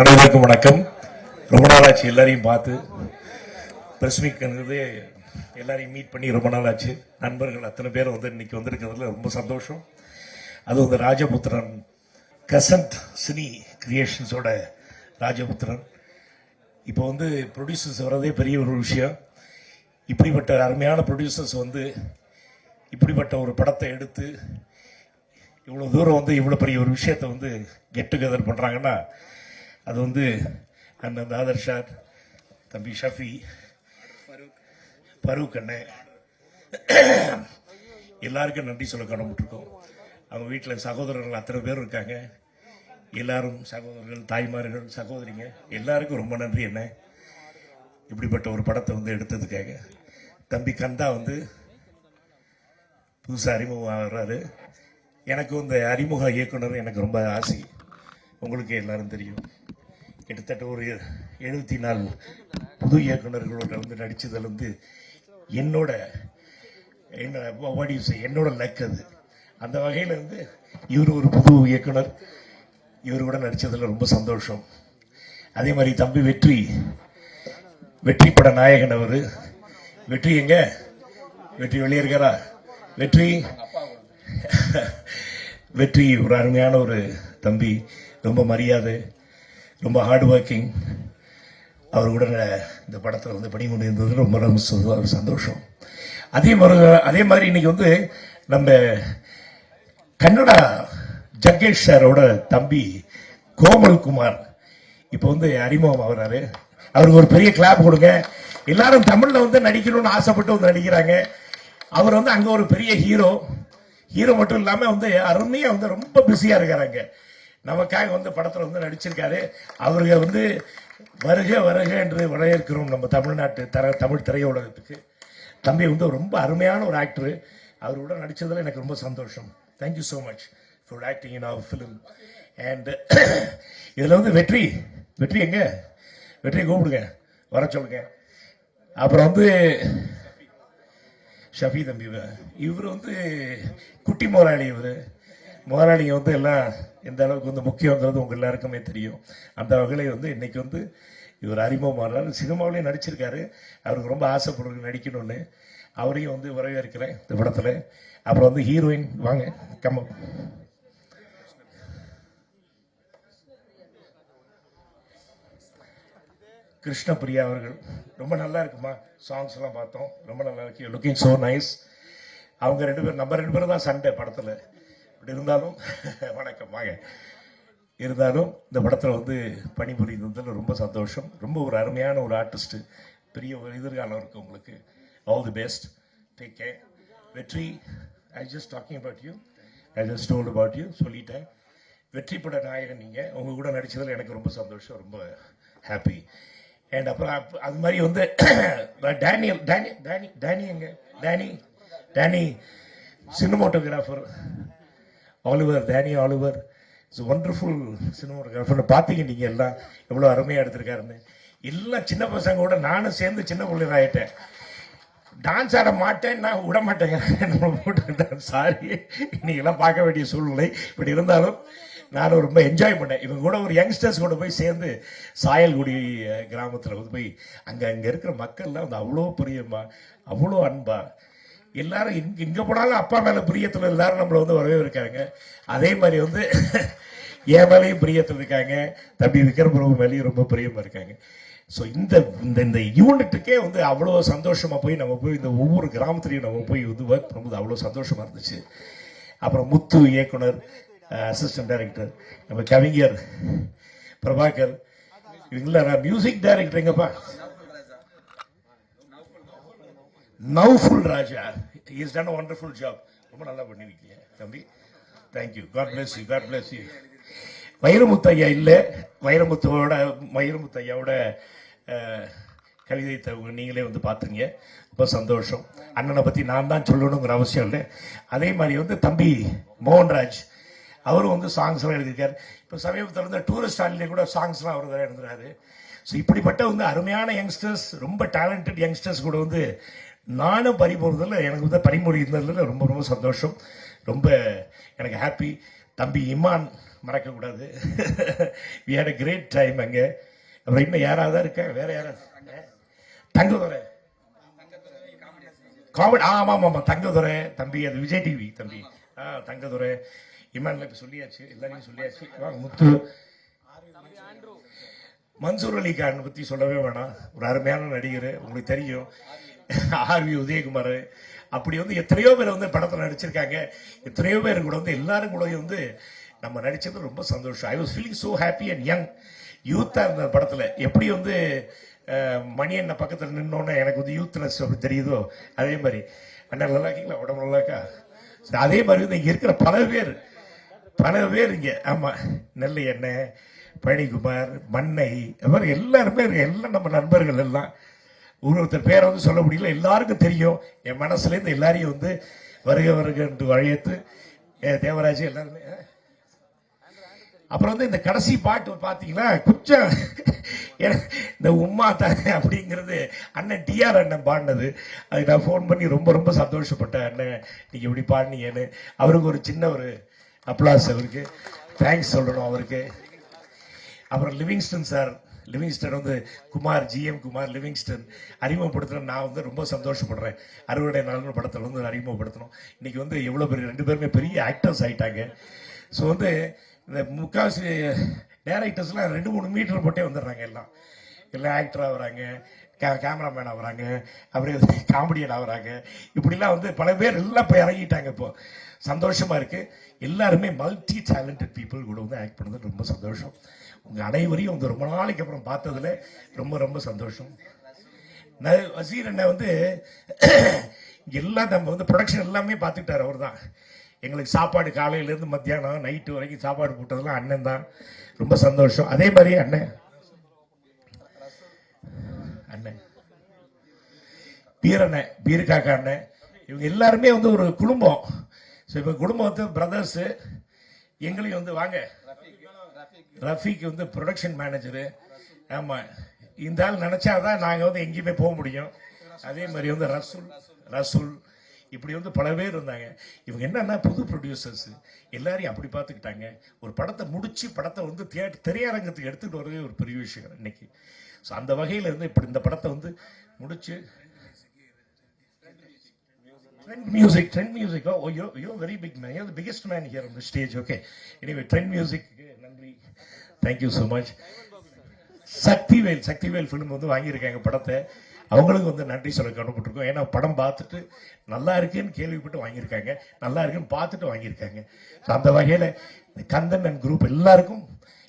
அனைவருக்கும் வணக்கம். ரொம்ப நாள் ஆச்சு எல்லாரையும் பார்த்து பிரஸ் மீட்ங்கிறது எல்லாரையும் மீட் பண்ணி ரொம்ப நாள் ஆச்சு நண்பர்கள் அத்தனை பேர் வந்து இன்னைக்கு வந்திருக்கிறதுல ரொம்ப சந்தோஷம். அது வந்து ராஜபுத்திரன் கசன்ட் சினி கிரியேஷன்ஸோட ராஜபுத்திரன். இப்போ வந்து ப்ரொடியூசர்ஸ் வர்றதே பெரிய ஒரு விஷயம். இப்படிப்பட்ட அருமையான ப்ரொடியூசர்ஸ் வந்து இப்படிப்பட்ட ஒரு படத்தை எடுத்து இவ்வளோ தூரம் வந்து இவ்வளோ பெரிய ஒரு விஷயத்தை வந்து கெட் டுகெதர் பண்ணுறாங்கன்னா அது வந்து அண்ணன் தாதர் ஷார் தம்பி ஷஃபி பரூக் அண்ணன் எல்லாருக்கும் நன்றி சொல்ல கடமைப்பட்டிருக்கோம். அவங்க வீட்டில் சகோதரர்கள் அத்தனை பேர் இருக்காங்க. எல்லாரும் சகோதரர்கள் தாய்மார்கள் சகோதரிங்க எல்லாருக்கும் ரொம்ப நன்றி என்ன இப்படிப்பட்ட ஒரு படத்தை வந்து எடுத்ததுக்காக. தம்பி கந்தா வந்து புதுசாக அறிமுகம் ஆகிறாரு. எனக்கு இந்த அறிமுக இயக்குனர் எனக்கு ரொம்ப ஆசை. உங்களுக்கு எல்லாரும் தெரியும். கிட்டத்தட்ட ஒரு எழுபத்தி நாலு புது இயக்குனர்களோட வந்து நடிச்சதுல வந்து என்னோட என்ன என்னோட லக் அது. அந்த வகையில் வந்து இவர் ஒரு புது இயக்குனர். இவர் கூட நடித்ததில் ரொம்ப சந்தோஷம். அதே மாதிரி தம்பி வெற்றி வெற்றி பட நாயகன் அவர். வெற்றி எங்க? வெற்றி வெளியே இருக்காரா? வெற்றி வெற்றி ஒரு அருமையான ஒரு தம்பி ரொம்ப மரியாதை. ரொம்ப ஹார்ட் ஒர்க்கிங் அவர் கூட இந்த படத்தில் வந்து பணிபுரிந்தது ரொம்ப ரொம்ப சந்தோஷம். அதே மாதிரி அதே மாதிரி இன்னைக்கு வந்து நம்ம கன்னடா ஜக்கேஷ் சாரோட தம்பி கோமல் குமார். இப்போ வந்து அறிமுகம் ஆகுறாரு. அவருக்கு ஒரு பெரிய கிளாப் கொடுங்க. எல்லாரும் தமிழில் வந்து நடிக்கணும்னு ஆசைப்பட்டு வந்து நடிக்கிறாங்க. அவர் வந்து அங்கே ஒரு பெரிய ஹீரோ ஹீரோ மட்டும் இல்லாமல் வந்து அருமையாக வந்து ரொம்ப பிஸியாக இருக்கிறாங்க நமக்காக வந்து படத்தில் வந்து நடிச்சிருக்காரு. அவருக்கு வந்து வருக வருக என்று வரவேற்கிறோம் நம்ம தமிழ்நாட்டு தர தமிழ் திரையுலகத்துக்கு. தம்பி வந்து ரொம்ப அருமையான ஒரு ஆக்டரு அவர் கூட எனக்கு ரொம்ப சந்தோஷம். Thank you so much for acting in our film and இதில் வந்து வெற்றி வெற்றி எங்க? வெற்றி கூப்பிடுங்க. வர சொல்லுங்க. அப்புறம் வந்து ஷஃபி தம்பி இவர் வந்து குட்டி முதலாளி இவர். முதலாளிங்க வந்து எல்லாம் எந்த அளவுக்கு வந்து முக்கியங்கிறது உங்கள் எல்லாருக்குமே தெரியும். அந்த வகையில் வந்து இன்றைக்கி வந்து இவர் அறிமுகமானார் சினிமாவிலையும் நடிச்சிருக்காரு. அவருக்கு ரொம்ப ஆசைப்படுறது நடிக்கணும்னு அவரையும் வந்து வரவேற்கிறேன் இந்த படத்தில். அப்புறம் வந்து ஹீரோயின் வாங்க கம்ம கிருஷ்ணபிரியா அவர்கள் ரொம்ப நல்லா இருக்குமா? சாங்ஸ் எல்லாம் பார்த்தோம். ரொம்ப நல்லா இருக்கு. லுக்கிங் ஸோ நைஸ் அவங்க ரெண்டு பேரும் நம்ம ரெண்டு பேரும் தான் சண்டை படத்தில். பட் இருந்தாலும் வணக்கம் வாங்க. இருந்தாலும் இந்த படத்தில் வந்து பணிபுரிந்ததில் ரொம்ப சந்தோஷம். ரொம்ப ஒரு அருமையான ஒரு ஆர்டிஸ்ட்டு பெரிய ஒரு எதிர்காலம் இருக்குது உங்களுக்கு. All the best take care Vetri I just talking about you I just told about you சொல்லிட்டேன். வெற்றி பட நாயகன் நீங்கள் உங்கள் கூட நடித்ததில் எனக்கு ரொம்ப சந்தோஷம் ரொம்ப ஹாப்பி அண்ட் அப்புறம் அது மாதிரி வந்து டேனியல் டேனி டேனி டேனி எங்க? Danny Danny cinematographer Oliver Danny Oliver it's wonderful cinematographer பார்த்தீங்க நீங்கள் எல்லாம் எவ்வளோ அருமையாக எடுத்திருக்காருன்னு. எல்லாம் சின்ன பசங்க கூட நானும் சேர்ந்து சின்ன பிள்ளைங்க ஆகிட்டேன் டான்ஸ் ஆட மாட்டேன் நான் விட மாட்டேங்க. சாரி இன்னைக்கெல்லாம் பார்க்க வேண்டிய சூழ்நிலை. இப்படி இருந்தாலும் நான் ரொம்ப என்ஜாய் பண்ணேன். இவங்க கூட ஒரு யங்ஸ்டர்ஸ் கூட போய் சேர்ந்து சாயல்குடி கிராமத்தில் வந்து போய் அங்கே அங்கே இருக்கிற மக்கள்லாம் வந்து அவ்வளோ பிரியமா அவ்வளோ அன்பா எல்லாரும் இங்க இங்க போனாலும் அப்பா மேல பிரியத்துல எல்லாரும் நம்மள வந்து வரவே இருக்காங்க அதே மாதிரி வந்து என் மேலேயும் பிரியத்தில் இருக்காங்க. தம்பி விக்ரம் பிரபு மேலேயும் ரொம்ப பிரியமா இருக்காங்க. ஸோ இந்த இந்த இந்த யூனிட்டுக்கே வந்து அவ்வளோ சந்தோஷமா போய் நம்ம போய் இந்த ஒவ்வொரு கிராமத்துலையும் நம்ம போய் வந்து ஒர்க் பண்ணும்போது அவ்வளோ சந்தோஷமா இருந்துச்சு. அப்புறம் முத்து இயக்குனர் அசிஸ்டன்ட் டைரக்டர் நம்ம கவிஞர் பிரபாகர் இவங்கள மியூசிக் டைரக்டர் எங்கப்பா Naufal Raja. Is done wonderful job ரொம்ப நல்லா பண்ணிருக்கீங்க தம்பி. Thank you God bless you God bless you Vairamuthu ஐயா இல்லை. வைரமுத்துவோட வைரமுத்து ஐயாவோட கவிதை தவங்க நீங்களே வந்து பார்த்துங்க ரொம்ப சந்தோஷம். அண்ணனை பற்றி நான் தான் சொல்லணுங்கிற அவசியம் இல்லை. அதே மாதிரி வந்து தம்பி மோகன்ராஜ் அவரும் வந்து சாங்ஸ்லாம் எழுதியிருக்கார். இப்போ சமீபத்தில் வந்து டூரிஸ்ட் ஆலிலே கூட சாங்ஸ்லாம் அவர் தான் எழுதுறாரு. ஸோ இப்படிப்பட்ட வந்து அருமையான யங்ஸ்டர்ஸ் ரொம்ப டேலண்டட் யங்ஸ்டர்ஸ் கூட வந்து நானும் பறிபோறதில் எனக்கு வந்து பறிமொழி இருந்ததில் ரொம்ப ரொம்ப சந்தோஷம். ரொம்ப எனக்கு ஹாப்பி தம்பி இமான் மறக்கக்கூடாது we had a great time அங்கே. அப்புறம் இன்னும் யாராவது இருக்கேன் வேற யாராவது தங்கதுரை. காமெடி ஆமா ஆமா ஆமா. தங்கதுரை தம்பி அது விஜய் டிவி தம்பி. ஆ தங்கதுரை. இமான்ல இப்ப சொல்லியாச்சு எல்லாரையும் சொல்லியாச்சு. வாங்க முத்து. மன்சூர் அலி கான் பத்தி சொல்லவே வேணாம். ஒரு அருமையான நடிகர் உங்களுக்கு தெரியும். R V Udhayakumar. அப்படி வந்து எத்தனையோ பேர் வந்து படத்தில் நடிச்சிருக்காங்க. எத்தனையோ பேர் கூட வந்து எல்லாரும் கூட வந்து நம்ம நடிச்சது ரொம்ப சந்தோஷம். I was feeling so happy and young யூத்தாக இருந்த படத்தில். எப்படி வந்து மணி என்ன பக்கத்தில் நின்னோன்னே எனக்கு வந்து யூத்னஸ் அப்படி தெரியுதோ அதே மாதிரி. அண்ணா நல்லா இருக்கீங்களா? உடம்பு நல்லா இருக்கா? சரி, அதே மாதிரி வந்து இங்கே இருக்கிற பல பேர் பல பேர் இங்கே. ஆமாம் நெல்லை எண்ணெய் பழனிக்குமார் மண்ணை அது மாதிரி எல்லாருமே எல்லாம் நம்ம நண்பர்கள் எல்லாம் ஒருத்தர் பேரை வந்து சொல்ல முடியல. எல்லாருக்கும் தெரியும். என் மனசுலேருந்து எல்லாரையும் வந்து வருக வருக என்று அழைத்து தேவராஜ் எல்லாருமே அப்புறம் வந்து இந்த கடைசி பாட்டு பார்த்தீங்கன்னா கொஞ்சம் இந்த உம்மா தானே அப்படிங்கிறது அண்ணன் டிஆர் அண்ணன் பாடினது. அதுக்கு நான் ஃபோன் பண்ணி ரொம்ப ரொம்ப சந்தோஷப்பட்டேன். அண்ணன் நீங்கள் இப்படி பாடினீங்கன்னு. அவருக்கு ஒரு சின்ன ஒரு அப்ளாஸ் அவருக்கு. தேங்க்ஸ் சொல்லணும் அவருக்கு. அப்புறம் லிவிங்ஸ்டன் சார் லிவிங்ஸ்டன் வந்து குமார் ஜிஎம் குமார் லிவிங்ஸ்டன் அறிமுகப்படுத்தின நான் வந்து ரொம்ப சந்தோஷப்படுறேன். அறுவடை நாள் படத்தில் வந்து அறிமுகப்படுத்தணும். இன்னைக்கு வந்து எவ்வளோ பெரிய ரெண்டு பேருமே பெரிய ஆக்டர்ஸ் ஆயிட்டாங்க. ஸோ வந்து இந்த முக்காசி டேரக்டர்ஸ்லாம் ரெண்டு மூணு மீட்டர் போட்டே வந்துடுறாங்க எல்லாம். எல்லாம் ஆக்டராக வராங்க கே கேமராமேன் ஆகிறாங்க அப்புறம் காமெடியன் ஆகிறாங்க. இப்படிலாம் வந்து பல பேர் எல்லாம் இப்போ இறங்கிட்டாங்க இப்போ. சந்தோஷமாக இருக்குது எல்லாருமே மல்டி டேலண்டட் பீப்புள் கூட வந்து ஆக்ட் பண்ணுறது ரொம்ப சந்தோஷம். உங்க அனைவரையும் வந்து ரொம்ப நாளைக்கு அப்புறம் பார்த்ததுல ரொம்ப ரொம்ப சந்தோஷம். ந- வசீர் அண்ணன் வந்து எல்லாம் நம்ம வந்து ப்ரொடக்ஷன் எல்லாமே பார்த்துக்கிட்டார் அவர் தான் எங்களுக்கு சாப்பாடு காலையிலேருந்து மத்தியானம் நைட்டு வரைக்கும் சாப்பாடு போட்டதெல்லாம் அண்ணன் தான். ரொம்ப சந்தோஷம். அதே மாதிரி அண்ணன். அண்ணன். பீரண்ணன் பீருக்காக்கா அண்ணன். இவங்க எல்லாருமே வந்து ஒரு குடும்பம். ஸோ இப்போ குடும்பம் வந்து பிரதர்ஸு எங்களையும் வந்து வாங்க. ரஃபீக் வந்து ப்ரொடக்ஷன் மேனேஜரு ஆமாம் இந்த ஆள் நினச்சாதான் நாங்கள் வந்து எங்கேயுமே போக முடியும். அதே மாதிரி வந்து ரசூல் ரசூல். இப்படி வந்து பல பேர் இருந்தாங்க. இவங்க என்னன்னா புது ப்ரொடியூசர்ஸ் எல்லாரையும் அப்படி பார்த்துக்கிட்டாங்க. ஒரு படத்தை முடிச்சு படத்தை வந்து தியேட்டர் திரையரங்கத்துக்கு எடுத்துகிட்டு வரதே ஒரு பெரிய விஷயம் இன்னைக்கு. ஸோ அந்த வகையில் இருந்து இப்படி இந்த படத்தை வந்து முடிச்சு Trend Music Trend Music oh yo yo very big man You're the biggest man here on the stage. Okay. Anyway. நன்றி. Thank you so much Sakthivel Sakthivel film வந்து வாங்கியிருக்காங்க படத்தை. அவங்களுக்கு வந்து நன்றி சொல்ல கடமைப்பட்டிருக்கோம் ஏன்னா படம் பார்த்துட்டு நல்லா இருக்குன்னு கேள்விப்பட்டு வாங்கியிருக்காங்க. நல்லா இருக்குன்னு பார்த்துட்டு வாங்கியிருக்காங்க. அந்த வகையில் கந்தன் அண்ட் குரூப் எல்லாருக்கும்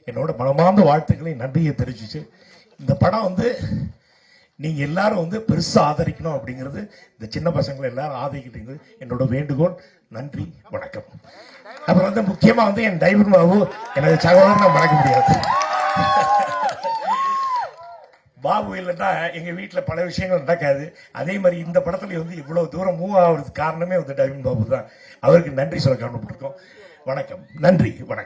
என்னோட மனமார்ந்த வாழ்த்துக்களையும் நன்றியை தெரிவிச்சு இந்த படம் வந்து நீங்க எல்லாரும் வந்து பெருசா ஆதரிக்கணும் அப்படிங்கிறது இந்த சின்ன பசங்களை எல்லாரும் ஆதரிக்கிறது என்னோட வேண்டுகோள். நன்றி வணக்கம். அப்புறம் வந்து முக்கியமா வந்து என் டைவர் பாபு எனது சகோதரன் நான் மறக்க முடியாது. பாபு இல்லைன்னா எங்க வீட்டில் பல விஷயங்கள் நடக்காது. அதே மாதிரி இந்த படத்துல வந்து இவ்வளவு தூரம் மூவ் ஆகுறதுக்கு காரணமே வந்து டைவின் பாபு தான் அவருக்கு நன்றி சொல்ல காரணப்பட்டிருக்கோம் வணக்கம். நன்றி வணக்கம்.